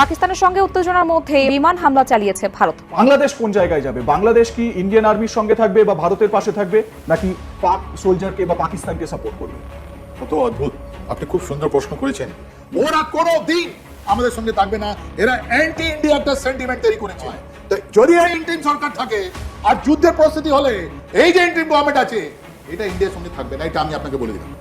পাকিস্তানের সঙ্গে উত্তেজনার মধ্যে বিমান হামলা চালিয়েছে ভারত। বাংলাদেশ কোন জায়গায় যাবে? বাংলাদেশ কি ইন্ডিয়ান আর্মির সঙ্গে থাকবে বা ভারতের পাশে থাকবে নাকি পাক সোলজারকে বা পাকিস্তানকে সাপোর্ট করবে? কত অদ্ভুত। আপনি খুব সুন্দর প্রশ্ন করেছেন। ওরা কোনো দিন আমাদের সঙ্গে থাকবে না। এরা অ্যান্টি ইন্ডিয়া একটা সেন্টিমেন্ট তৈরি করেছে। তো যদি এই ইন্টিম সরকার থাকে আর যুদ্ধের পরিস্থিতি হলে এই যে ইন্টিম গভর্নমেন্ট আছে এটা ইন্ডিয়ার সঙ্গে থাকবে না এটা আমি আপনাকে বলে দিলাম।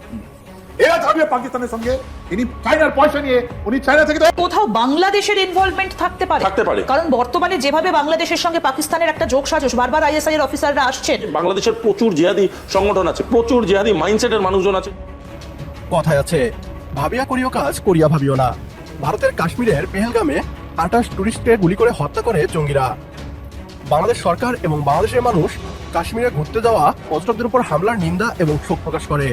এরা থাকবে পাকিস্তানের সঙ্গে। ইনি চায়নার পয়সা নিয়ে উনি চায়না থেকে কোথাও বাংলাদেশের ইনভলভমেন্ট থাকতে পারে। থাকতে পারে। কারণ বর্তমানে যেভাবে বাংলাদেশের সঙ্গে পাকিস্তানের একটা যোগ সাজস বারবার আইএসআই এর অফিসাররা আসছেন। বাংলাদেশের প্রচুর জিহাদি সংগঠন আছে প্রচুর জিহাদি মাইন্ডসেটের মানুষজন আছে। কথায় আছে ভাবিয়া করিও কাজ করিয়া ভাবিও না। ভারতের কাশ্মীরের পেহেলগামে আটাশ টুরিস্টকে গুলি করে হত্যা করে জঙ্গিরা। বাংলাদেশ সরকার এবং বাংলাদেশের মানুষ কাশ্মীরে ঘুরতে যাওয়া পর্যটকদের উপর হামলার নিন্দা এবং শোক প্রকাশ করে।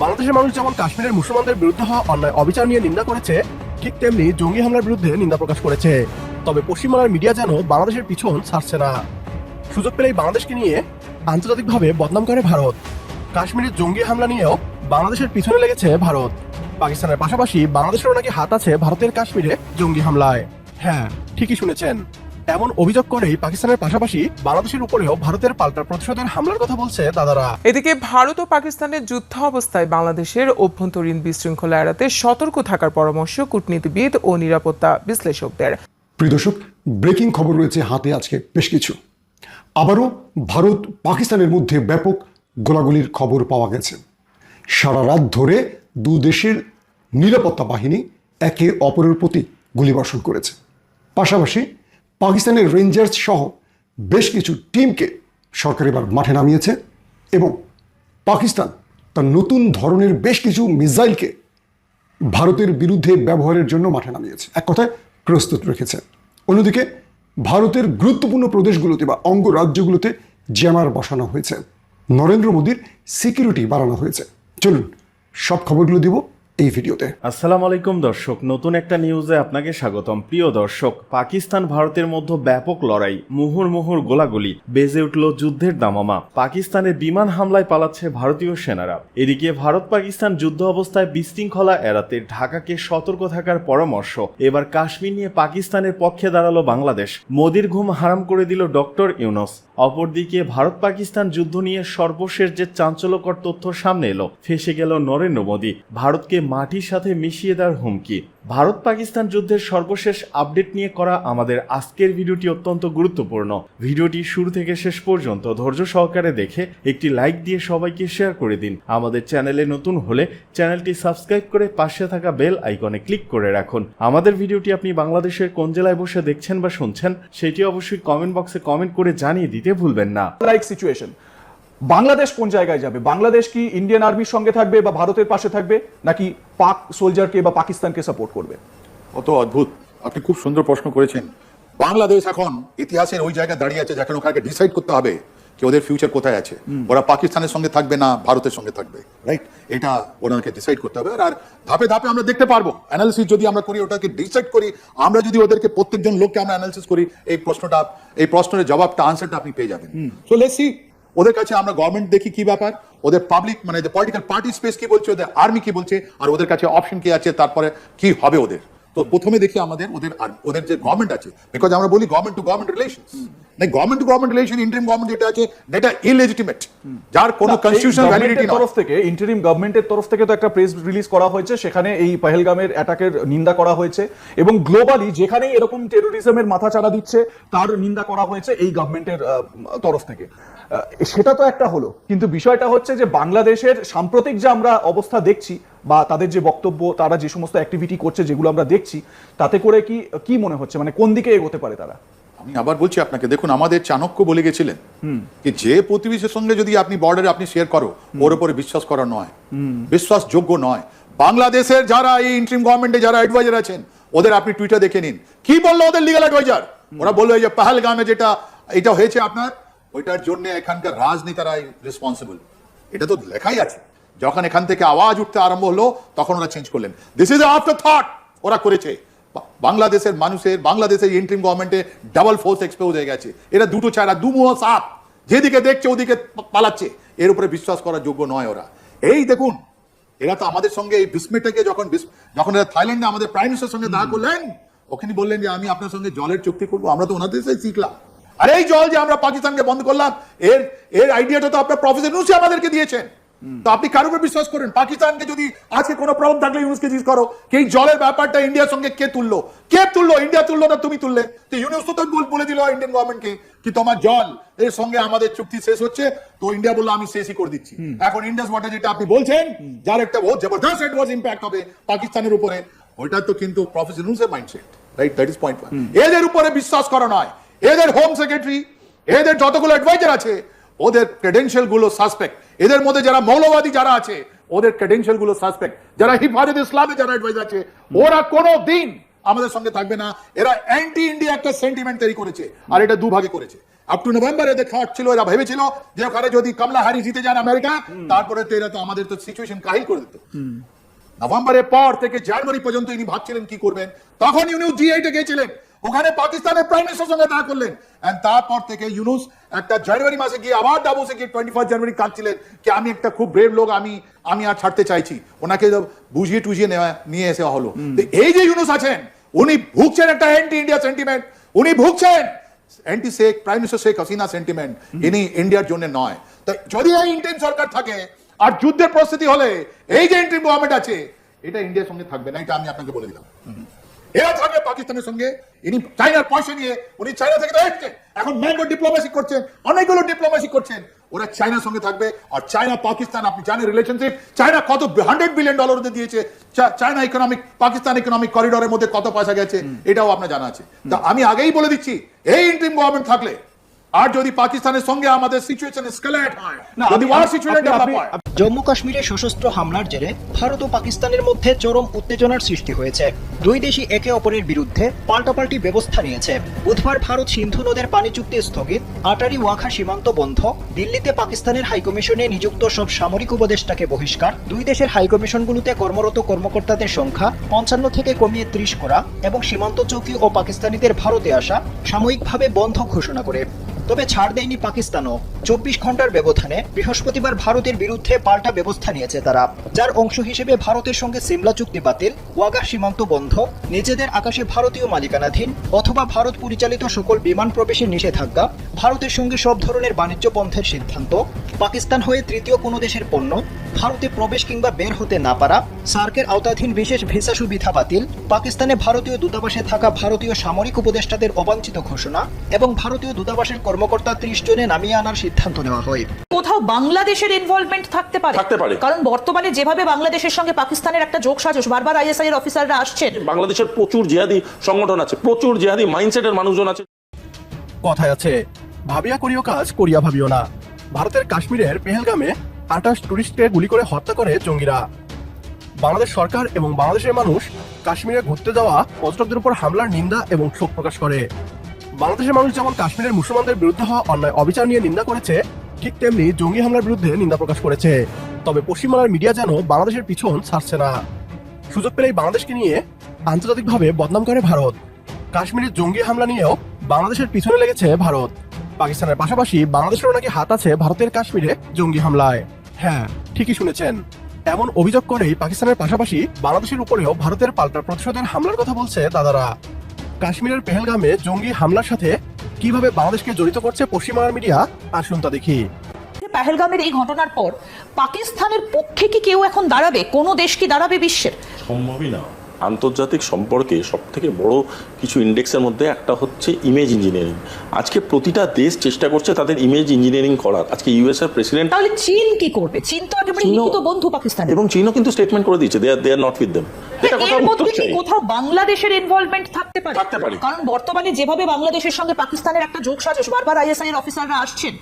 বাংলাদেশের মানুষ যেমন কাশ্মীরের মুসলমানদের বিরুদ্ধে হওয়া অন্যায় অবিচার নিয়ে নিন্দা করেছে, ঠিক তেমনি জঙ্গি হামলার বিরুদ্ধে নিন্দা প্রকাশ করেছে। তবে পশ্চিমবাংলার মিডিয়া যেন বাংলাদেশের পিছন ছাড়ছে না। সুযোগ পেলেই বাংলাদেশকে নিয়ে আন্তর্জাতিকভাবে বদনাম করে ভারত। কাশ্মীরের জঙ্গি হামলা নিয়েও বাংলাদেশের পিছনে লেগেছে ভারত। পাকিস্তানের পাশাপাশি বাংলাদেশেরও নাকি হাত আছে ভারতের কাশ্মীরে জঙ্গি হামলায়। হ্যাঁ ঠিকই শুনেছেন। এমন অভিযোগ করেই পাকিস্তানের পাশাপাশি বাংলাদেশের উপরেও ভারতের পাল্টা প্রতিশোধের হামলার কথা বলছে দাদারা। এদিকে ভারত ও পাকিস্তানের যুদ্ধ অবস্থায় বাংলাদেশের অভ্যন্তরীণ বিশৃঙ্খলা এড়াতে সতর্ক থাকার পরামর্শ কূটনীতিবিদ ও নিরাপত্তা বিশ্লেষকদের। প্রিয় দর্শক ব্রেকিং খবর রয়েছে হাতে আজকে বেশ কিছু। আবারও ভারত পাকিস্তানের মধ্যে ব্যাপক গোলাগুলির খবর পাওয়া গেছে। সারা রাত ধরে দু দেশের নিরাপত্তা বাহিনী একে অপরের প্রতি গুলিবর্ষণ করেছে। পাশাপাশি পাকিস্তানের রেঞ্জার্স সহ বেশ কিছু টিমকে সরকার এবার মাঠে নামিয়েছে এবং পাকিস্তান তার নতুন ধরনের বেশ কিছু মিসাইলকে ভারতের বিরুদ্ধে ব্যবহারের জন্য মাঠে নামিয়েছে। এক কথায় প্রস্তুত রেখেছে। অন্যদিকে ভারতের গুরুত্বপূর্ণ প্রদেশগুলোতে বা অঙ্গরাজ্যগুলোতে জ্যামার বসানো হয়েছে। নরেন্দ্র মোদীর সিকিউরিটি বাড়ানো হয়েছে। চলুন সব খবরগুলো দিব। এই ভিডিওতে। আসসালামু আলাইকুম দর্শক, নতুন একটা নিউজে আপনাকে স্বাগতম। প্রিয় দর্শক, পাকিস্তান ভারতের মধ্যে ব্যাপক লড়াই, মুহুর মুহুর গোলাগুলি, বেজে উঠল যুদ্ধের দামামা। পাকিস্তানের বিমান হামলায় পালাচ্ছে ভারতীয় সেনারা। এদিকে ভারত পাকিস্তান যুদ্ধ অবস্থায় বিশৃঙ্খলা এড়াতে ঢাকাকে সতর্ক থাকার পরামর্শ, এবার কাশ্মীর নিয়ে পাকিস্তানের পক্ষে দাঁড়াল বাংলাদেশ। মোদির ঘুম হারাম করে দিল ডক্টর ইউনস। অপরদিকে ভারত পাকিস্তান যুদ্ধ নিয়ে সর্বশেষ যে চাঞ্চল্যকর তথ্য সামনে এলো, ফেসে গেল নরেন্দ্র মোদী। ভারতকে মাটির সাথে মিশিয়ে দেওয়ার হুমকি। ভারত পাকিস্তান যুদ্ধের সর্বশেষ আপডেট নিয়ে করা আমাদের আজকের ভিডিওটি অত্যন্ত গুরুত্বপূর্ণ। ভিডিওটি শুরু থেকে শেষ পর্যন্ত ধৈর্য সহকারে দেখে একটি লাইক দিয়ে সবাইকে শেয়ার করে দিন। আমাদের চ্যানেলে নতুন হলে চ্যানেলটি সাবস্ক্রাইব করে পাশে থাকা বেল আইকনে ক্লিক করে রাখুন। আমাদের ভিডিওটি আপনি বাংলাদেশের কোন জেলায় বসে দেখছেন বা শুনছেন, সেটি অবশ্যই কমেন্ট বক্সে কমেন্ট করে জানিয়ে দিতে ভুলবেন না। লাইক সিচুয়েশন বাংলাদেশ কোন জায়গায় যাবে? বাংলাদেশ কি ইন্ডিয়ান আর্মির সঙ্গে থাকবে বা ভারতের পাশে থাকবে নাকি পাক সোলজারকে বা পাকিস্তানকে সাপোর্ট করবে? কত অদ্ভুত। আপনি খুব সুন্দর প্রশ্ন করেছেন। বাংলাদেশ এখন ইতিহাসের ওই জায়গায় দাঁড়িয়ে আছে যেখানে ওখানে ডিসাইড করতে হবে যে ওদের ফিউচার কোথায় আছে। ওরা পাকিস্তানের সঙ্গে থাকবে না ভারতের সঙ্গে থাকবে রাইট এটা ওনাকে ডিসাইড করতে হবে। আর ধাপে ধাপে আমরা দেখতে পারব। অ্যানালিসিস যদি আমরা করি ওটাকে ডিসাইড করি আমরা যদি ওদেরকে প্রত্যেকজন লোককে আমরা অ্যানালিসিস করি এই প্রশ্নটা এই প্রশ্নের জবাবটা আনসারটা আপনি পেয়ে যাবেন। সো লেটস সি ওদের কাছে আমরা গভর্নমেন্ট দেখি কি ব্যাপার? ওদের পাবলিক মানে পলিটিক্যাল পার্টি স্পেস কি বলছে ওদের আর্মি কি বলছে আর ওদের কাছে অপশন কি আছে তারপরে কি হবে ওদের? তো প্রথমে দেখি আমাদের ওদের ওদের যে গভর্নমেন্ট আছে বিকজ আমরা বলি গভর্নমেন্ট টু গভর্নমেন্ট রিলেশন না government to government relation interim government যেটা আছে ইলেজিটিমেট যার কোনো কনস্টিটিউশনাল ভ্যালিডিটি তরফ থেকে ইন্টারিম গভর্নমেন্টের তরফ থেকে তো একটা প্রেস রিলিজ করা হয়েছে সেখানে এই পহেলগামের অ্যাটাকের নিন্দা করা হয়েছে এবং গ্লোবালি যেখানে এরকম টেরোরিজমের মাথা চাড়া দিচ্ছে তার নিন্দা করা হয়েছে এই গভর্নমেন্টের তরফ থেকে। সেটা তো একটা হলো। কিন্তু বিষয়টা হচ্ছে যে বাংলাদেশের সাম্প্রতিক যে আমরা অবস্থা দেখছি বা তাদের যে বক্তব্য তারা যে সমস্ত অ্যাক্টিভিটি করছে যেগুলো আমরা দেখছি তাতে করে কি কি মনে হচ্ছে? মানে কোন দিকে এগোতে পারে তারা? আমি আবার বলছি আপনাকে দেখুন আমাদের চাণক্য বলে গেছিলেন যে যে প্রতিবেশীর সঙ্গে যদি আপনি বর্ডারে আপনি শেয়ার করো ওর উপরে বিশ্বাস করা নয় বিশ্বাসযোগ্য নয়। বাংলাদেশের যারা এই ইন্টারিম গভর্নমেন্টে যারা অ্যাডভাইজার আছেন ওদের আপনি টুইটার দেখে নিন। কি বলল ওদের লিগাল অ্যাডভাইজার ওরা বলল এই যে পাহালগামে যেটা এটা হয়েছে আপনার ওইটার জন্য এখানকার রাজনেতারা রেসপন্সিবল এটা তো লেখাই আছে। যখন এখান থেকে আওয়াজ উঠতে আরম্ভ হলো তখন ওরা চেঞ্জ করলেন। দিস ইজ আফটার থট ওরা করেছে। বাংলাদেশের মানুষের বাংলাদেশের ইন্টারিম গভর্নমেন্টে ডাবল ফোর্স এক্সপোজ হয়ে গেছে। এরা দুটো চারা দু মুহ সাপ। যেদিকে দেখছে ওদিকে পালাচ্ছে। এর উপরে বিশ্বাস করার যোগ্য নয় ওরা। এই দেখুন এরা তো আমাদের সঙ্গে এই বিস্মিটাকে যখন যখন এরা থাইল্যান্ডে আমাদের প্রাইম মিনিস্টার সঙ্গে দেখা করলেন ওখানে বললেন যে আমি আপনার সঙ্গে জলের চুক্তি করব আমরা তো ওনাদের সাথে শিখলাম। আর এই জল যে আমরা পাকিস্তানকে বন্ধ করলাম এর এর আইডিয়াটা তো আপনার প্রফেসর নুসি আমাদেরকে দিয়েছেন। তো আপনি কার উপর বিশ্বাস করেন? পাকিস্তানকে যদি আজকে কোনো প্রবলেম থাকলে ইউনুসকে জিজ্ঞেস করো কি এই জলের ব্যাপারটা ইন্ডিয়ার সঙ্গে কে তুললো? কে তুললো? ইন্ডিয়া তুললো না তুমি তুললে। তো ইউনুস তো বল- বলে দিল ইন্ডিয়ান গভর্নমেন্টকে কি তোমার জল এর সঙ্গে আমাদের চুক্তি শেষ হচ্ছে তো ইন্ডিয়া বলল আমি শেষই করে দিচ্ছি। এখন ইন্ডাস ওয়াটার যেটা আপনি বলছেন যার একটা বহুত জবরদস্ত অ্যাডভার্স ইম্প্যাক্ট হবে পাকিস্তানের উপরে। ওইটা তো কিন্তু professor নুসের mindset right that is point এদের উপরে বিশ্বাস করা নয়। এদের হোম সেক্রেটারি এদের যতগুলো অ্যাডভাইজার আছে ওদের ক্রেডেন্সিয়ালগুলো সাসপেক্ট এদের মধ্যে যারা মৌলবাদী যারা আছে ওদের ক্রেডেন্সিয়ালগুলো সাসপেক্ট যারা হিফাজত ইসলামে যারা অ্যাডভাইজার আছে ওরা কোনো দিন আমাদের সঙ্গে থাকবে না। এরা অ্যান্টি ইন্ডিয়া একটা সেন্টিমেন্ট তৈরি করেছে আর এটা দুভাগে করেছে। আপ টু নভেম্বর এদের খাট ছিল এরা ভেবেছিল যে ওখানে যদি কমলা হ্যারি জিতে যান আমেরিকা তারপরে তো এরা তো আমাদের তো সিচুয়েশন কাহিল করে দিত। নভেম্বরের পর থেকে জানুয়ারি পর্যন্ত ইনি ভাবছিলেন কি করবেন। তখন ইউনুস জি এইটে গিয়েছিলেন। ওখানে পাকিস্তানের প্রাইম মিনিস্টার সঙ্গে দেখা করলেন। তারপর থেকে ইউনুস একটা জানুয়ারি মাসে গিয়ে আবার ডাবোসে গিয়ে টোয়েন্টি ফার্স্ট জানুয়ারি কাঁদছিলেন কি আমি একটা খুব ব্রেভ লোক আমি আমি আর ছাড়তে চাইছি। ওনাকে বুঝিয়ে টুঝিয়ে নেওয়া নিয়ে এসে হলো। এই যে ইউনুস আছেন উনি ভুগছেন একটা অ্যান্টি ইন্ডিয়া সেন্টিমেন্ট উনি ভুগছেন। Anti Sheikh prime minister Sheikh Hasina sentiment ইনি ইন্ডিয়ার জন্য নয়। তো যদি এই ইন্ডিয়ান সরকার থাকে আর যুদ্ধের পরিস্থিতি হলে এই যে ইন্ডিয়ান গভর্নমেন্ট আছে এটা ইন্ডিয়ার সঙ্গে থাকবে না এটা আমি আপনাকে বলে দিলাম। এরা থাকবে পাকিস্তানের সঙ্গে। ইনি চাইনার পয়সা নিয়ে উনি চায়না থেকে এসছে এখন ম্যাঙ্গো ডিপ্লোমেসি করছেন অনেকগুলো ডিপ্লোমেসি করছেন। ওরা চায়নার সঙ্গে থাকবে আর চায়না পাকিস্তান আপনি জানেন রিলেশনশিপ চায়না কত হান্ড্রেড বিলিয়ন ডলার ওদের দিয়েছে। চায়না ইকোনমিক পাকিস্তান ইকোনমিক করিডোরের মধ্যে কত পয়সা গেছে এটাও আপনার জানা আছে। তা আমি আগেই বলে দিচ্ছি এই ইন্টিম গভর্নমেন্ট থাকলে আর যদি পাকিস্তানের সঙ্গে আমাদের সিচুয়েশন এসকালেট হয় যদি ওয়ার সিচুয়েশন ডেভেলপ হয় জম্মু কাশ্মীরে সশস্ত্র হামলার জেরে ভারত ও পাকিস্তানের মধ্যে চরম উত্তেজনার সৃষ্টি হয়েছে। দুই দেশই একে অপরের বিরুদ্ধে পাল্টাপাল্টি ব্যবস্থা নিয়েছে। বুধবার ভারত সিন্ধু নদের পানি চুক্তি স্থগিত। আটারি ওয়াখা সীমান্ত বন্ধ। দিল্লিতে পাকিস্তানের হাইকমিশনে নিযুক্ত সব সামরিক উপদেষ্টাকে বহিষ্কার। দুই দেশের হাইকমিশনগুলোতে কর্মরত কর্মকর্তাদের সংখ্যা পঞ্চান্ন থেকে কমিয়ে ত্রিশ করা এবং সীমান্ত চৌকি ও পাকিস্তানিদের ভারতে আসা সাময়িকভাবে বন্ধ ঘোষণা করে। তবে ছাড় দেয়নি পাকিস্তানও। চব্বিশ ঘণ্টার ব্যবধানে বৃহস্পতিবার ভারতের বিরুদ্ধে পাল্টা ব্যবস্থা নিয়েছে তারা, যার অংশ হিসেবে ভারতের সঙ্গে সিমলা চুক্তি বাতিল, ওয়াগা সীমান্ত বন্ধ, নিজেদের আকাশে ভারতীয় মালিকানাধীন, অথবা ভারত পরিচালিত সকল বিমান প্রবেশের নিষেধাজ্ঞা, ভারতের সঙ্গে সব ধরনের বাণিজ্য বন্ধের সিদ্ধান্ত, পাকিস্তান হয়ে তৃতীয় কোনো দেশের পণ্য, ভারতে প্রবেশ কিংবা বের হতে না পারা, সার্কের আওতাধীন বিশেষ ভিসা সুবিধা বাতিল, পাকিস্তানে ভারতীয় দূতাবাসে থাকা ভারতীয় সামরিক উপদেষ্টাদের অবাঞ্ছিত ঘোষণা, এবং ভারতীয় দূতাবাসের কর্মকর্তা ত্রিশ জনে নামিয়ে আনার সিদ্ধান্ত নেওয়া হয়। কোথাও বাংলাদেশের ইনভলভমেন্ট থাকতে পারে? থাকতে পারে। কারণ বর্তমানে যেভাবে বাংলাদেশের সঙ্গে পাকিস্তানের একটা যোগ সাজস বারবার আইএসআই এর অফিসাররা আসছেন। বাংলাদেশের প্রচুর জিহাদি সংগঠন আছে প্রচুর জিহাদি মাইন্ডসেটের মানুষজন আছে। কথায় আছে ভাবিয়া করিও কাজ করিয়া ভাবিও না। ভারতের কাশ্মীরের পেহেলগামে আটাশ টুরিস্টকে গুলি করে হত্যা করে জঙ্গিরা। বাংলাদেশ সরকার এবং বাংলাদেশের মানুষ কাশ্মীরে ঘুরতে যাওয়া পর্যটকদের উপর হামলার নিন্দা এবং শোক প্রকাশ করে। বাংলাদেশের মানুষ যেমন কাশ্মীরের মুসলমানদের বিরুদ্ধে হওয়া অন্যায় অবিচার নিয়ে নিন্দা করেছে, ঠিক তেমনি জঙ্গি হামলার বিরুদ্ধে নিন্দা প্রকাশ করেছে। তবে পশ্চিমবাংলার মিডিয়া যেন বাংলাদেশের পিছন ছাড়ছে না। সুযোগ পেলেই বাংলাদেশকে নিয়ে আন্তর্জাতিকভাবে বদনাম করে ভারত। কাশ্মীরের জঙ্গি হামলা নিয়েও বাংলাদেশের পিছনে লেগেছে ভারত। পাকিস্তানের পাশাপাশি বাংলাদেশেরও নাকি হাত আছে ভারতের কাশ্মীরে জঙ্গি হামলায়। হ্যাঁ ঠিকই শুনেছেন। এমন অভিযোগ করেই পাকিস্তানের পাশাপাশি বাংলাদেশের উপরেও ভারতের পাল্টা প্রতিশোধের হামলার কথা বলছে দাদারা। কাশ্মীরের পেহেলগামে জঙ্গি হামলার সাথে কীভাবে বাংলাদেশকে জড়িত করছে পশ্চিমবাংলার মিডিয়া আসুন তা দেখি। পেহেলগামের এই ঘটনার পর পাকিস্তানের পক্ষে কি কেউ এখন দাঁড়াবে? কোনো দেশ কি দাঁড়াবে বিশ্বের? সম্ভবই না। আন্তর্জাতিক সম্পর্কে সব থেকে বড় কিছু ইন্ডেক্সের মধ্যে একটা হচ্ছে ইমেজ ইঞ্জিনিয়ারিং আজকে প্রতিটা দেশ চেষ্টা করছে তাদের ইমেজ ইঞ্জিনিয়ারিং করার। আজকে ইউএস এর প্রেসিডেন্ট তাহলে চীন কি করবে? চীন তো একেবারে নিহিত বন্ধু পাকিস্তান এবং চীনও কিন্তু স্টেটমেন্ট করে দিয়েছে they are they are not with them এটা কথা উত্তর চাই কোথাও বাংলাদেশের ইনভলভমেন্ট থাকতে পারে? থাকতে পারে। কারণ বর্তমানে যেভাবে বাংলাদেশের সঙ্গে পাকিস্তানের একটা যোগ সাজস বারবার আইএসআই এর অফিসাররা আসছেন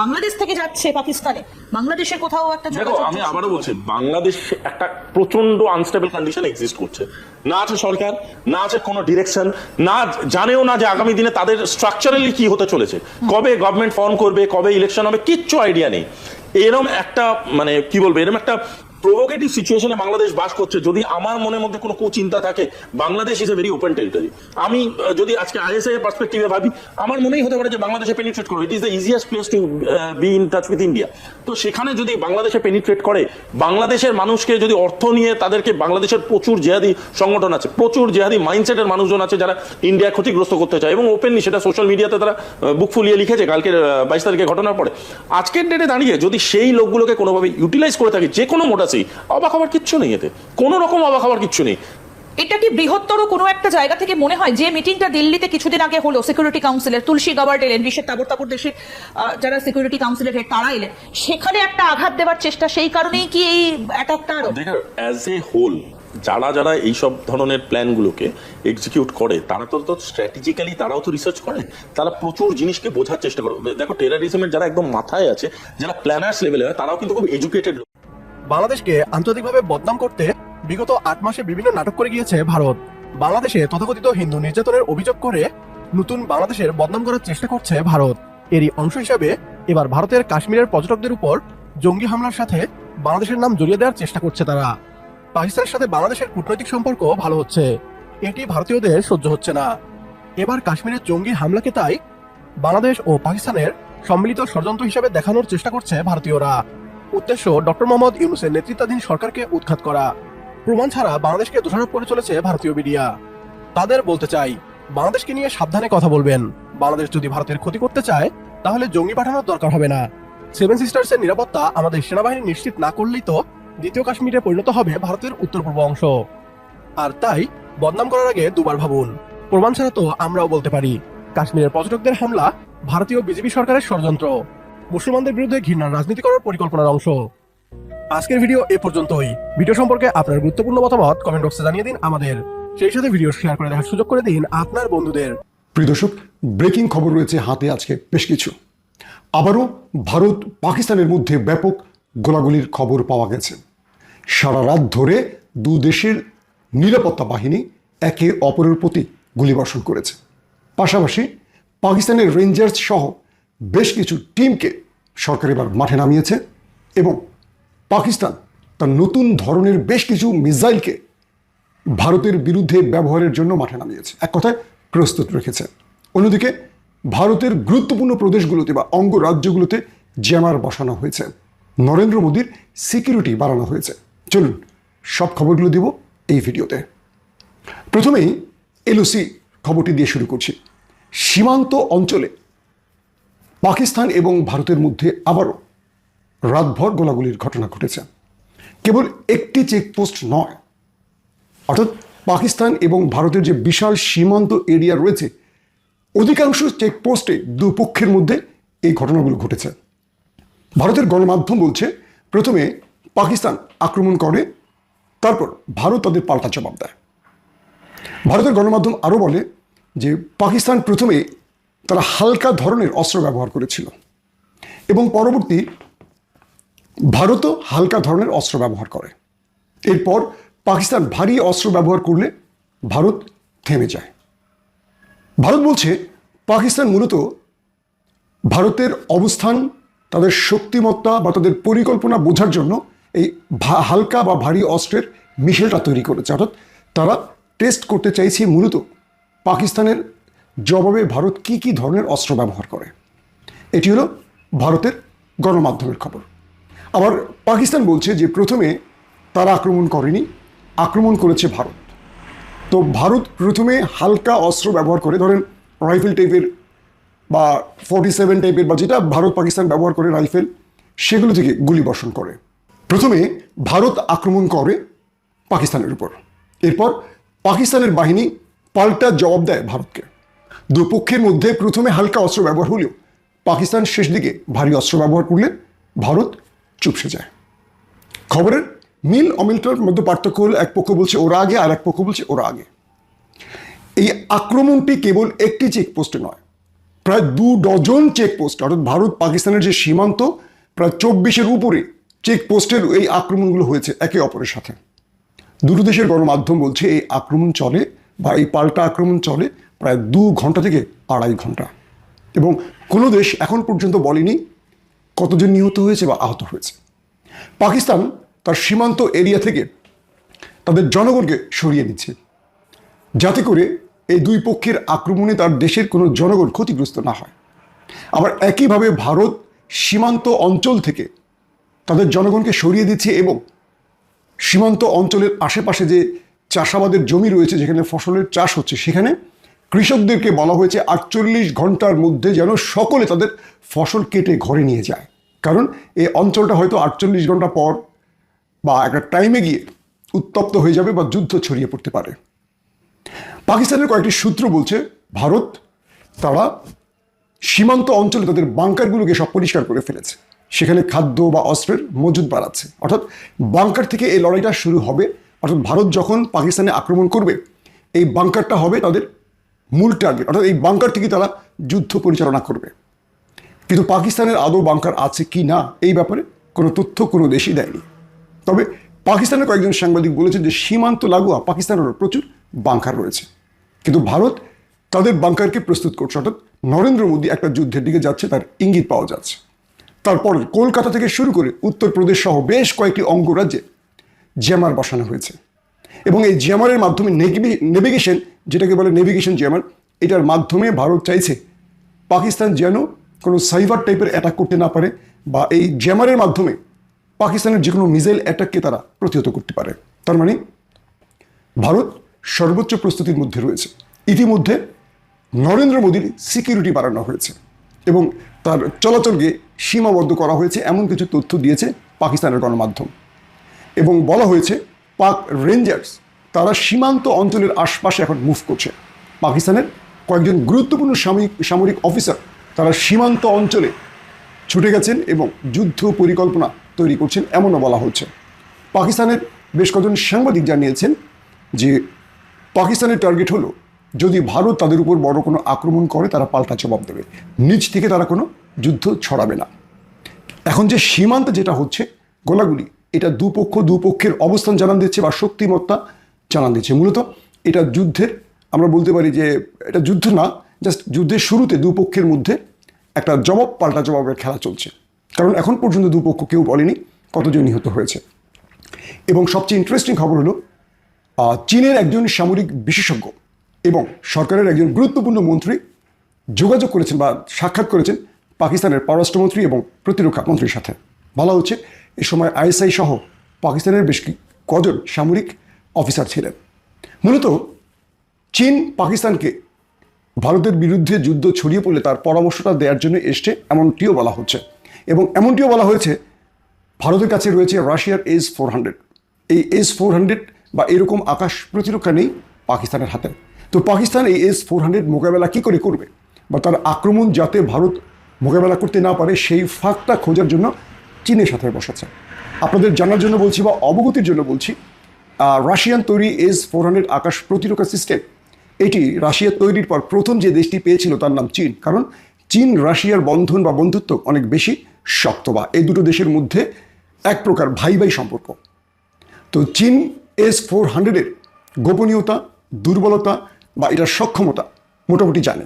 বাংলাদেশ থেকে যাচ্ছে পাকিস্তানে। বাংলাদেশের কোথাও একটা দেখো আমি আবারও বলছি বাংলাদেশ একটা প্রচণ্ড আনস্টেবল কন্ডিশন এক্সিস্ট করছে। না আছে সরকার না আছে কোনো ডিরেকশন না জানেও না যে আগামী দিনে তাদের স্ট্রাকচারালি কি হতে চলেছে। কবে গভর্নমেন্ট ফর্ম করবে কবে ইলেকশন হবে কিচ্ছু আইডিয়া নেই। এরম একটা মানে কি বলব এরম একটা প্রভোকেটিভ সিচুয়েশনে বাংলাদেশ বাস করছে, যদি আমার মনের মধ্যে কোনো কুচিন্তা থাকে, Bangladesh is a very open territory আমি যদি আজকে আইএসআই এর পার্সপেক্টিভে ভাবি, আমার মনেই হতে পারে যে বাংলাদেশে পেনিট্রেট করবে it is the easiest place to be in touch with India তো সেখানে যদি বাংলাদেশে পেনিট্রেট করে, বাংলাদেশের মানুষকে যদি অর্থ নিয়ে তাদেরকে বাংলাদেশের প্রচুর জেহাদি সংগঠন আছে, প্রচুর জেহাদি মাইন্ডসেটের মানুষজন আছে যারা ইন্ডিয়া ক্ষতিগ্রস্ত করতে চায়। এবং ওপেনলি সেটা সোশ্যাল মিডিয়াতে তারা বুক ফুলিয়ে লিখেছে কালকে বাইশ তারিখে ঘটনার পরে। আজকের ডেটে দাঁড়িয়ে যদি সেই লোকগুলোকে কোনোভাবে ইউটিলাইজ করে থাকি, যে কোনো মোটাসেই অবাক হওয়ার কিচ্ছু নেই এতে। কোনো রকম অবাক হওয়ার কিচ্ছু নেই। এটা কি বৃহত্তর কোনো একটা জায়গা থেকে মনে হয় যে মিটিংটা দিল্লিতে কিছুদিন আগে হলো সিকিউরিটি কাউন্সিলের তুলসী গাবার্ড এলেন বিশ্বের তাবর তাবর দেশের যারা সিকিউরিটি কাউন্সিলের হেড তারা এলেন। সেখানে একটা আঘাত দেওয়ার চেষ্টা সেই কারণেই কি এই অ্যাটাকটা আরও? অ্যাজ এ হোল যারা যারা এইসব ধরনের প্ল্যানগুলোকে এক্সিকিউট করে তারা তো তো স্ট্র্যাটেজিক্যালি তারাও তো রিসার্চ করে। তারা প্রচুর জিনিসকে বোঝার চেষ্টা করে। দেখো টেরারিজমের যারা একদম মাথায় আছে যারা প্ল্যানার্স লেভেলে হয় তারাও কিন্তু খুব এডুকেটেড বাংলাদেশকে আন্তর্জাতিকভাবে বদনাম করতে বিগত আট মাসে বিভিন্ন নাটক করে গিয়েছে ভারত। বাংলাদেশে তথাকথিত হিন্দু নির্যাতনের অভিযোগ করে নতুন বাংলাদেশের বদনাম করার চেষ্টা করছে ভারত। এরই অংশ হিসাবে এবার ভারতের কাশ্মীরের পর্যটকদের উপর জঙ্গি হামলার সাথে বাংলাদেশের নাম জড়িয়ে দেওয়ার চেষ্টা করছে তারা। পাকিস্তানের সাথে বাংলাদেশের কূটনৈতিক সম্পর্ক ভালো হচ্ছে। এটি ভারতীয়দের সহ্য হচ্ছে না। এবার কাশ্মীরের জঙ্গি হামলাকে তাই বাংলাদেশ ও পাকিস্তানের সম্মিলিত ষড়যন্ত্র হিসেবে দেখানোর চেষ্টা করছে ভারতীয়রা। উদ্দেশ্য ডক্টর মোহাম্মদ ইউনুসের নেতৃত্বাধীন সরকারকে উৎখাত করা। প্রমাণ ছাড়া বাংলাদেশকে দোষারোপ করে চলেছে ভারতীয় মিডিয়া। তাদের বলতে চাই, বাংলাদেশকে নিয়ে সাবধানে কথা বলবেন। বাংলাদেশ যদি ভারতের ক্ষতি করতে চায়, তাহলে জঙ্গি পাঠানোর দরকার হবে না। সেভেন সিস্টার্সের নিরাপত্তা আমাদের সেনাবাহিনী নিশ্চিত না করলেই তো দ্বিতীয় কাশ্মীরে পরিণত হবে ভারতের উত্তর পূর্ব অংশ। আর তাই বদনাম করার আগে দুবার ভাবুন। প্রমাণ ছাড়া তো আমরাও বলতে পারি। কাশ্মীরের পর্যটকদের হামলা ভারতীয় বিজেপি সরকারের ষড়যন্ত্র। মুসলমানদের বিরুদ্ধে ঘৃণার রাজনীতি করার পরিকল্পনার অংশ। আজকের ভিডিও এ পর্যন্তই। ভিডিও সম্পর্কে আপনার গুরুত্বপূর্ণ মতামত কমেন্ট বক্সে জানিয়ে দিন আমাদের। সেই সাথে ভিডিও শেয়ার করে দেখার সুযোগ করে দিন আপনার বন্ধুদের। প্রিয় দর্শক, ব্রেকিং খবর রয়েছে হাতে আজকে বেশ কিছু। আবারও ভারত পাকিস্তানের মধ্যে ব্যাপক গোলাগুলির খবর পাওয়া গেছে। সারা রাত ধরে দু দেশের নিরাপত্তা বাহিনী একে অপরের প্রতি গুলিবর্ষণ করেছে। পাশাপাশি পাকিস্তানের রেঞ্জার্স সহ বেশ কিছু টিমকে সরকার এবার মাঠে নামিয়েছে এবং পাকিস্তান তার নতুন ধরনের বেশ কিছু মিসাইলকে ভারতের বিরুদ্ধে ব্যবহারের জন্য মাঠে নামিয়েছে। এক কথায় প্রস্তুত রেখেছে। অন্যদিকে ভারতের গুরুত্বপূর্ণ প্রদেশগুলোতে বা অঙ্গরাজ্যগুলোতে জ্যামার বসানো হয়েছে। নরেন্দ্র মোদীর সিকিউরিটি বাড়ানো হয়েছে। চলুন, সব খবরগুলো দিব এই ভিডিওতে। প্রথমেই এলওসি খবরটি দিয়ে শুরু করছি। সীমান্ত অঞ্চলে পাকিস্তান এবং ভারতের মধ্যে আবারও রাতভর গোলাগুলির ঘটনা ঘটেছে। কেবল একটি চেকপোস্ট নয়, অর্থাৎ পাকিস্তান এবং ভারতের যে বিশাল সীমান্ত এরিয়া রয়েছে, অধিকাংশ চেকপোস্টে দুপক্ষের মধ্যে এই ঘটনাগুলো ঘটেছে। ভারতের গণমাধ্যম বলছে, প্রথমে পাকিস্তান আক্রমণ করে, তারপর ভারত তাদের পাল্টা জবাব দেয়। ভারতের গণমাধ্যম আরও বলে যে, পাকিস্তান প্রথমে তারা হালকা ধরনের অস্ত্র ব্যবহার করেছিল। এবং পরবর্তী ভারতও হালকা ধরনের অস্ত্র ব্যবহার করে। এরপর পাকিস্তান ভারী অস্ত্র ব্যবহার করলে ভারত থেমে যায়। ভারত বলছে, পাকিস্তান মূলত ভারতের অবস্থান, তাদের শক্তিমত্তা বা তাদের পরিকল্পনা বোঝার জন্য এই হালকা বা ভারী অস্ত্রের মিশেলটা তৈরি করেছে। অর্থাৎ তারা টেস্ট করতে চাইছে মূলত পাকিস্তানের জবাবে ভারত কি কি ধরনের অস্ত্র ব্যবহার করে? এটি হলো ভারতের গণমাধ্যমের খবর। আবার পাকিস্তান বলছে যে প্রথমে তারা আক্রমণ করেনি, আক্রমণ করেছে ভারত। তো ভারত প্রথমে হালকা অস্ত্র ব্যবহার করে, ধরেন রাইফেল টাইপের বা ফর্টি সেভেন টাইপের বা যেটা ভারত পাকিস্তান ব্যবহার করে রাইফেল, সেগুলো থেকে গুলি বর্ষণ করে। প্রথমে ভারত আক্রমণ করে পাকিস্তানের উপর। এরপর পাকিস্তানের বাহিনী পাল্টা জবাব দেয় ভারতকে। দুপক্ষের মধ্যে প্রথমে হালকা অস্ত্র ব্যবহার হলেও পাকিস্তান শেষ দিকে ভারী অস্ত্র ব্যবহার করলে ভারত চুপসে যায়। খবরের মিল অমিলটার মধ্যে পার্থক্য হলো এক পক্ষ বলছে ওরা আগে, আর এক পক্ষ বলছে ওরা আগে। এই আক্রমণটি কেবল একটি চেকপোস্টে নয়, প্রায় দু ডজন চেকপোস্ট অর্থাৎ ভারত পাকিস্তানের যে সীমান্ত, প্রায় চব্বিশের উপরে চেকপোস্টের এই আক্রমণগুলো হয়েছে একে অপরের সাথে। দুটো দেশের গণমাধ্যম বলছে এই আক্রমণ চলে বা এই পাল্টা আক্রমণ চলে প্রায় দু ঘণ্টা থেকে আড়াই ঘণ্টা। এবং কোনো দেশ এখন পর্যন্ত বলেনি কতজন নিহত হয়েছে বা আহত হয়েছে। পাকিস্তান তার সীমান্ত এরিয়া থেকে তাদের জনগণকে সরিয়ে নিচ্ছে। যাতে করে এই দুই পক্ষের আক্রমণে তার দেশের কোনো জনগণ ক্ষতিগ্রস্ত না হয়। আবার একইভাবে ভারত সীমান্ত অঞ্চল থেকে তাদের জনগণকে সরিয়ে দিচ্ছে এবং সীমান্ত অঞ্চলের আশেপাশে যে চাষাবাদের জমি রয়েছে, যেখানে ফসলের চাষ হচ্ছে, সেখানে কৃষকদেরকে বলা হয়েছে আটচল্লিশ ঘণ্টার মধ্যে যেন সকলে তাদের ফসল কেটে ঘরে নিয়ে যায়। কারণ এই অঞ্চলটা হয়তো আটচল্লিশ ঘণ্টা পর বা একটা টাইমে গিয়ে উত্তপ্ত হয়ে যাবে বা যুদ্ধ ছড়িয়ে পড়তে পারে। পাকিস্তানের কয়েকটি সূত্র বলছে, ভারত, তারা সীমান্ত অঞ্চলে তাদের বাংকারগুলোকে সব পরিষ্কার করে ফেলেছে। সেখানে খাদ্য বা অস্ত্রের মজুদ বাড়াচ্ছে অর্থাৎ বাংকার থেকে এই লড়াইটা শুরু হবে। অর্থাৎ ভারত যখন পাকিস্তানে আক্রমণ করবে, এই বাংকারটা হবে তাদের মূল টার্গেট অর্থাৎ এই বাংকার থেকে তারা যুদ্ধ পরিচালনা করবে। কিন্তু পাকিস্তানের আদৌ বাংকার আছে কি না, এই ব্যাপারে কোনো তথ্য কোনো দেশই দেয়নি। তবে পাকিস্তানের কয়েকজন সাংবাদিক বলেছেন যে সীমান্ত লাগোয়া পাকিস্তানেরও প্রচুর বাংকার রয়েছে। কিন্তু ভারত তাদের বাংকারকে প্রস্তুত করছে। অর্থাৎ নরেন্দ্র মোদী একটা যুদ্ধের দিকে যাচ্ছে, তার ইঙ্গিত পাওয়া যাচ্ছে। তারপর কলকাতা থেকে শুরু করে উত্তরপ্রদেশ সহ বেশ কয়েকটি অঙ্গরাজ্যে জ্যামার বসানো হয়েছে। এবং এই জ্যামারের মাধ্যমে নেভিগেশন, যেটাকে বলে নেভিগেশন জ্যামার, এটার মাধ্যমে ভারত চাইছে পাকিস্তান যেন কোনো সাইবার টাইপের অ্যাটাক করতে না পারে বা এই জ্যামারের মাধ্যমে পাকিস্তানের যে কোনো মিসাইল অ্যাটাককে তারা প্রতিহত করতে পারে। তার মানে ভারত সর্বোচ্চ প্রস্তুতির মধ্যে রয়েছে। ইতিমধ্যে নরেন্দ্র মোদীর সিকিউরিটি বাড়ানো হয়েছে এবং তার চলাচলকে সীমাবদ্ধ করা হয়েছে, এমন কিছু তথ্য দিয়েছে পাকিস্তানের গণমাধ্যম। এবং বলা হয়েছে পাক রেঞ্জার্স, তারা সীমান্ত অঞ্চলের আশপাশে এখন মুভ করছে। পাকিস্তানের কয়েকজন গুরুত্বপূর্ণ সামরিক সামরিক অফিসার তারা সীমান্ত অঞ্চলে ছুটে গেছেন এবং যুদ্ধ পরিকল্পনা তৈরি করছেন, এমনও বলা হচ্ছে। পাকিস্তানের বেশ কজন সাংবাদিক জানিয়েছেন যে, পাকিস্তানের টার্গেট হলো, যদি ভারত তাদের উপর বড় কোনো আক্রমণ করে, তারা পাল্টা জবাব দেবে। নিচ থেকে তারা কোনো যুদ্ধ ছড়াবে না। এখন যে সীমান্তে যেটা হচ্ছে, গোলাগুলি এটা দুপক্ষ দুপক্ষের অবস্থান জানান দিচ্ছে বা শক্তিমত্তা জানান দিচ্ছে। মূলত এটা যুদ্ধের, আমরা বলতে পারি যে এটা যুদ্ধ না জাস্ট যুদ্ধের শুরুতে দুপক্ষের মধ্যে একটা জবাব, পাল্টা জবাবের খেলা চলছে। কারণ এখন পর্যন্ত দুপক্ষ কেউ বলেনি কতজন নিহত হয়েছে। এবং সবচেয়ে ইন্টারেস্টিং খবর হলো চীনের একজন সামরিক বিশেষজ্ঞ এবং সরকারের একজন গুরুত্বপূর্ণ মন্ত্রী যোগাযোগ করেছেন বা সাক্ষাৎ করেছেন পাকিস্তানের পররাষ্ট্রমন্ত্রী এবং প্রতিরক্ষা মন্ত্রীর সাথে। বলা হচ্ছে এ সময় আইএসআই সহ পাকিস্তানের বেশ কজন সামরিক অফিসার ছিলেন? মূলত চীন পাকিস্তানকে ভারতের বিরুদ্ধে যুদ্ধ ছড়িয়ে পড়লে তার পরামর্শটা দেওয়ার জন্য এসছে এমনটিও বলা হচ্ছে। এবং এমনটিও বলা হয়েছে, ভারতের কাছে রয়েছে রাশিয়ার এস ফোর হান্ড্রেড। এই এস ফোর হান্ড্রেড বা এরকম আকাশ প্রতিরক্ষা নেই পাকিস্তানের হাতে। তো পাকিস্তান এই এস ফোর হান্ড্রেড মোকাবেলা কী করে করবে? বা তার আক্রমণ যাতে ভারত মোকাবেলা করতে না পারে, সেই ফাঁকটা খোঁজার জন্য চীনের সাথে বসেছে। আপনাদের জানার জন্য বলছি বা অবগতির জন্য বলছি রাশিয়ান তৈরি এস ফোর হান্ড্রেড আকাশ প্রতিরক্ষা সিস্টেম। এটি রাশিয়া তৈরির পর প্রথম যে দেশটি পেয়েছিল তার নাম চীন। কারণ চীন রাশিয়ার বন্ধন বা বন্ধুত্ব অনেক বেশি শক্ত বা এই দুটো দেশের মধ্যে এক প্রকার ভাই ভাই সম্পর্ক। তো চীন এস ফোর হান্ড্রেডের গোপনীয়তা, দুর্বলতা বা এটার সক্ষমতা মোটামুটি জানে।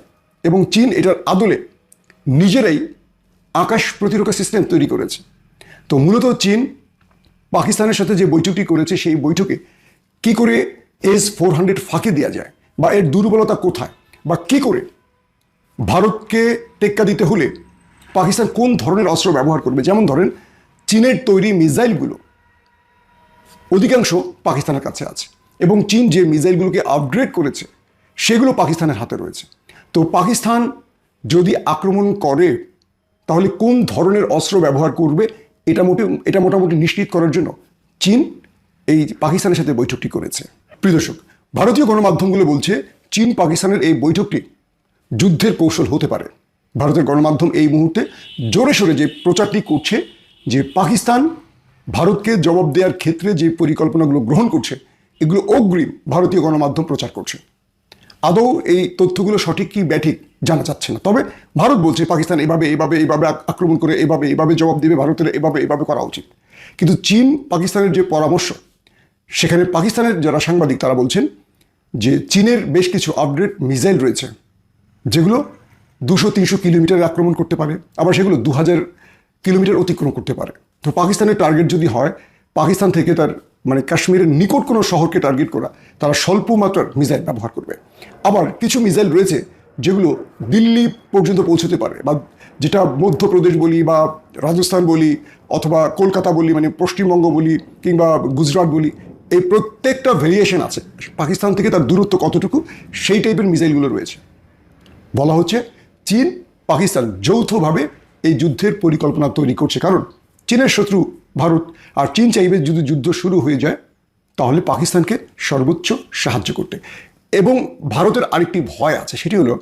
এবং চীন এটার আদলে নিজেরাই আকাশ প্রতিরক্ষা সিস্টেম তৈরি করেছে। তো মূলত চীন পাকিস্তানের সাথে যে বৈঠকটি করেছে, সেই বৈঠকে কি করে এস ফোর হান্ড্রেড ফাঁকে দেওয়া যায়? বা এর দুর্বলতা কোথায়? বা কি করে ভারতকে টেক্কা দিতে হলে পাকিস্তান কোন ধরনের অস্ত্র ব্যবহার করবে? যেমন ধরেন, চীনের তৈরি মিসাইলগুলো অধিকাংশ পাকিস্তানের কাছে আছে এবং চীন যে মিসাইলগুলোকে আপগ্রেড করেছে, সেগুলো পাকিস্তানের হাতে রয়েছে। তো পাকিস্তান যদি আক্রমণ করে, তাহলে কোন ধরনের অস্ত্র ব্যবহার করবে এটা মোটে এটা মোটামুটি নিশ্চিত করার জন্য চীন এই পাকিস্তানের সাথে বৈঠকটি করেছে। প্রিয় দর্শক, ভারতীয় গণমাধ্যমগুলো বলছে চীন পাকিস্তানের এই বৈঠকটি যুদ্ধের কৌশল হতে পারে। ভারতের গণমাধ্যম এই মুহূর্তে জোরে সোরে যে প্রচারটি করছে, যে পাকিস্তান ভারতকে জবাব দেওয়ার ক্ষেত্রে যে পরিকল্পনাগুলো গ্রহণ করছে, এগুলো অগ্রিম ভারতীয় গণমাধ্যম প্রচার করছে। আদৌ এই তথ্যগুলো সঠিক কি ব্যাঠিক জানা যাচ্ছে না। তবে ভারত বলছে পাকিস্তান এভাবে এভাবে এইভাবে আক্রমণ করে এভাবে এভাবে জবাব দেবে, ভারতের এভাবে এভাবে করা উচিত। কিন্তু চীন পাকিস্তানের যে পরামর্শ, সেখানে পাকিস্তানের যারা সাংবাদিক তারা বলছেন যে চীনের বেশ কিছু আপগ্রেড মিসাইল রয়েছে, যেগুলো দুশো, তিনশো কিলোমিটার আক্রমণ করতে পারে, আবার সেগুলো দু হাজার কিলোমিটার অতিক্রম করতে পারে। তো পাকিস্তানের টার্গেট যদি হয়, পাকিস্তান থেকে তার মানে কাশ্মীরের নিকট কোনো শহরকে টার্গেট করা, তারা স্বল্প মাত্রার মিসাইল ব্যবহার করবে। আবার কিছু মিসাইল রয়েছে যেগুলো দিল্লি পর্যন্ত পৌঁছতে পারে, বা যেটা মধ্যপ্রদেশ বলি বা রাজস্থান বলি অথবা কলকাতা বলি মানে পশ্চিমবঙ্গ বলি কিংবা গুজরাট বলি, এই প্রত্যেকটা ভেরিয়েশন আছে। পাকিস্তান থেকে তার দূরত্ব কতটুকু, সেই টাইপের মিসাইলগুলো রয়েছে। বলা হচ্ছে চীন পাকিস্তান যৌথভাবে এই যুদ্ধের পরিকল্পনা তৈরি করছে। কারণ চীনের শত্রু ভারত আর চীন চাইবে যদি যুদ্ধ শুরু হয়ে যায়, তাহলে পাকিস্তানকে সর্বোচ্চ সাহায্য করতে। এবং ভারতের আরেকটি ভয় আছে, সেটি হলো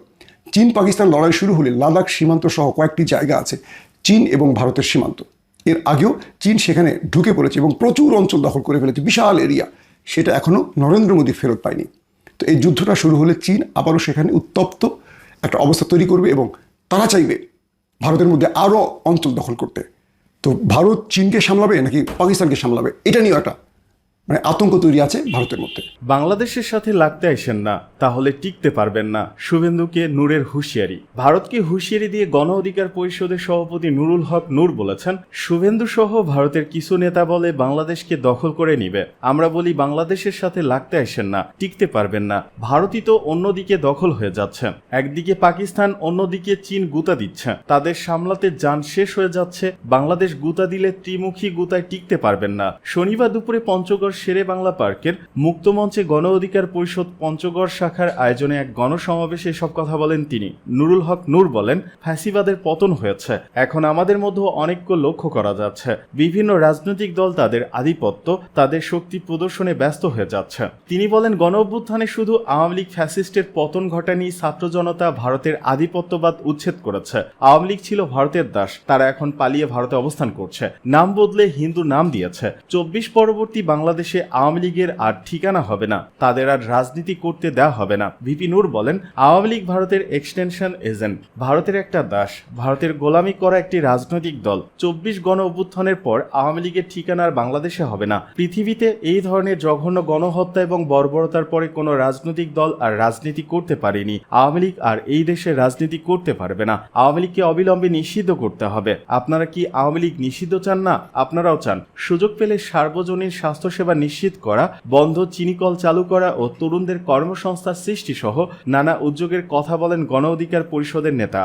চীন পাকিস্তান লড়াই শুরু হলে লাদাখ সীমান্ত সহ কয়েকটি জায়গা আছে, চীন এবং ভারতের সীমান্ত। এর আগেও চীন সেখানে ঢুকে পড়েছে এবং প্রচুর অঞ্চল দখল করে ফেলেছে, বিশাল এরিয়া। সেটা এখনও নরেন্দ্র মোদী ফেরত পায়নি। তো এই যুদ্ধটা শুরু হলে চীন আবারও সেখানে উত্তপ্ত একটা অবস্থা তৈরি করবে এবং তারা চাইবে ভারতের মধ্যে আরও অঞ্চল দখল করতে। তো ভারত চীনকে সামলাবে নাকি পাকিস্তানকে সামলাবে? এটা নিয়েও একটা মানে আতঙ্ক তৈরি আছে ভারতের মধ্যে। বাংলাদেশের সাথে লাগতে আসেন না, তাহলে টিকতে পারবেন না, শুভেন্দুকে নূরের হুঁশিয়ারি। ভারতকে হুঁশিয়ারি দিয়ে গণ অধিকার পরিষদের সভাপতি নুরুল হক নূর বলেছেন শুভেন্দু সহ ভারতের কিছু নেতা বলে বাংলাদেশকে দখল করে নিবে। আমরা বলি বাংলাদেশের সাথে লাগতে আসেন না, টিকতে পারবেন না। ভারতই তো অন্যদিকে দখল হয়ে যাচ্ছে। একদিকে পাকিস্তান, অন্যদিকে চীন গুতা দিচ্ছে। তাদের সামলাতে যান শেষ হয়ে যাচ্ছে। বাংলাদেশ গুতা দিলে ত্রিমুখী গুতায় টিকতে পারবেন না। শনিবার দুপুরে পঞ্চগড় শেরে বাংলা পার্কের মুক্তমঞ্চে গণ অধিকার পরিষদ পঞ্চগড় শাখার আয়োজনে এক গণসমাবেশে সব কথা বলেন তিনি। নুরুল হক নূর বলেন, ফ্যাসিবাদের পতন হয়েছে। এখন আমাদের মধ্যে অনেককে লক্ষ্য করা যাচ্ছে। বিভিন্ন রাজনৈতিক দল তাদের আধিপত্য, তাদের শক্তি প্রদর্শনে ব্যস্ত হয়ে যাচ্ছে। তিনি বলেন, গণ অভ্যুত্থানে শুধু আওয়ামী লীগ ফ্যাসিস্টের পতন ঘটানি ছাত্র জনতা ভারতের আধিপত্যবাদ উচ্ছেদ করেছে। আওয়ামী লীগ ছিল ভারতের দাস, তারা এখন পালিয়ে ভারতে অবস্থান করছে। নাম বদলে হিন্দু নাম দিয়েছে। চব্বিশ পরবর্তী বাংলাদেশে আওয়ামী লীগের আর ঠিকানা হবে না। তাদের আর রাজনীতি করতে দেওয়া হবে না। ভিপি নূর বলেন, আওয়ামী লীগ ভারতের এক্সটেনশন এজেন্ট। ভারতের একটা দাস, ভারতের গোলামি করা একটি রাজনৈতিক দল। চব্বিশ গণ অভ্যুত্থানের পর আওয়ামী লীগের ঠিকানা আর বাংলাদেশে হবে না। পৃথিবীতে এই ধরনের জঘন্য গণহত্যা এবং বর্বরতার পরে কোনো রাজনৈতিক দল আর রাজনীতি করতে পারেনি। আওয়ামী লীগ আর এই দেশে রাজনীতি করতে পারবে না। আওয়ামী লীগকে অবিলম্বে নিষিদ্ধ করতে হবে। আপনারা কি আওয়ামী লীগ নিষিদ্ধ চান না? আপনারাও চান। সুযোগ পেলে সার্বজনীন স্বাস্থ্যসেবা নিশ্চিত করা, বন্ধ চিনিকল চালু করা ও তরুণদের কর্মসংস্থান সৃষ্টি সহ নানা উদ্যোগের কথা বলেন গণ অধিকার পরিষদের নেতা।